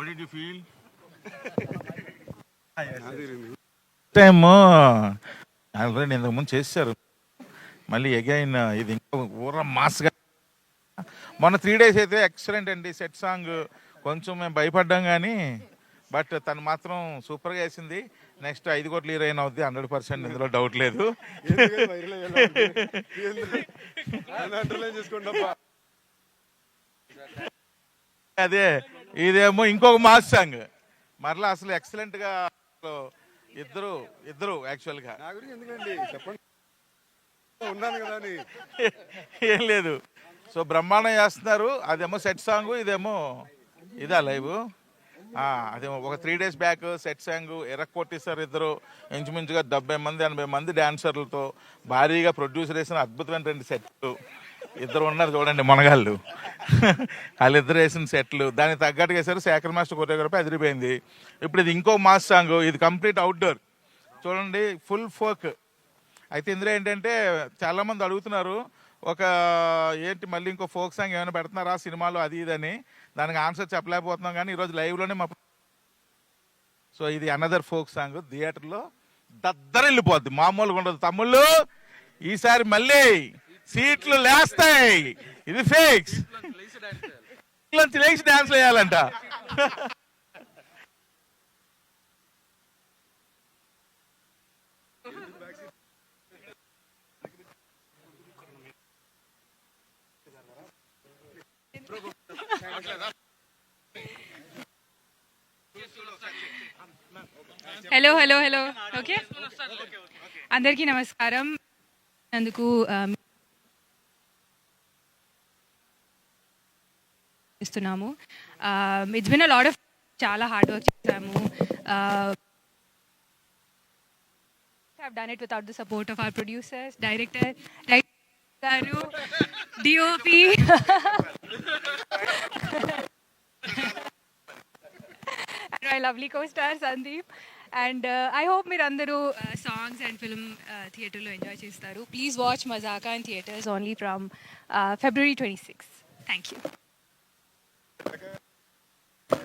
How did you feel. Time already ఇంతకుముందు చేశారు మళ్ళీ అగైన్ ఇది ఇంకా ఊర మాస్గా మొన్న త్రీ డేస్ అయితే ఎక్సలెంట్ అండి సెట్ సాంగ్ కొంచెం మేము భయపడ్డాం కానీ బట్ తను మాత్రం సూపర్గా వేసింది నెక్స్ట్ ఐదు కోట్ల హీరోయిన్ అవుద్ది హండ్రెడ్ పర్సెంట్ ఇందులో డౌట్ లేదు. అదే ఇదేమో ఇంకొక మాస్ సాంగ్. మరలా అసలు ఎక్సలెంట్గా ఇద్దరు ఇద్దరు యాక్చువల్గా. నా గురించి ఎందుకండి? చెప్పండి. ఉన్నాను కదా అని. ఏం లేదు. సో బ్రహ్మాండం చేస్తున్నారు. అదేమో సెట్ సాంగ్ ఇదేమో ఇదా లైవ్ అదేమో ఒక three days back set song ఎరక్కొట్టేశారు ఇద్దరు. ఇంచుమించుగా డెబ్బై మంది ఎనభై మంది డాన్సర్లతో భారీగా ప్రొడ్యూసర్ వేసిన అద్భుతమైన రెండు సెట్లు ఇద్దరు ఉన్నారు చూడండి మునగాళ్ళు. వాళ్ళిద్దరు వేసిన సెట్లు. దానికి తగ్గట్టుగా వేశారు. శేఖర్ మాస్టర్ కొరియోగ్రఫీ అదిరిపోయింది. ఇప్పుడు ఇది ఇంకో మాస్ సాంగ్. ఇది కంప్లీట్ అవుట్డోర్. చూడండి ఫుల్ ఫోక్. అయితే ఇందులో ఏంటంటే చాలామంది అడుగుతున్నారు ఒక ఏంటి మళ్ళీ ఇంకో ఫోక్ సాంగ్ ఏమైనా పెడుతున్నారా సినిమాలో? అది ఇది అని. దానికి ఆన్సర్ చెప్పలేకపోతున్నాం కానీ ఈరోజు లైవ్లోనే మా సో ఇది అనదర్ ఫోక్ సాంగ్. థియేటర్లో దద్దర వెళ్ళిపోద్ది మామూలుగా ఉండదు. తమ్ముళ్ళు ఈసారి మళ్ళీ సీట్లు లేస్తాయి. ఇది ఫేక్స్ లేచి డాన్స్ వేయాలంట. హలో హలో హలో ఓకే అందరికీ నమస్కారం. అందుకు ఇస్తున్నాము it's been a lot of చాలా హార్డ్ వర్క్ చేసాము have done it without the support of our producers director గారు DOP and my lovely co-star Sandeep. And uh, I hope మీరందరూ songs and film థియేటర్లో enjoy చేస్తారు. Please watch Mazaka in theatres only from February twenty six thank you Second.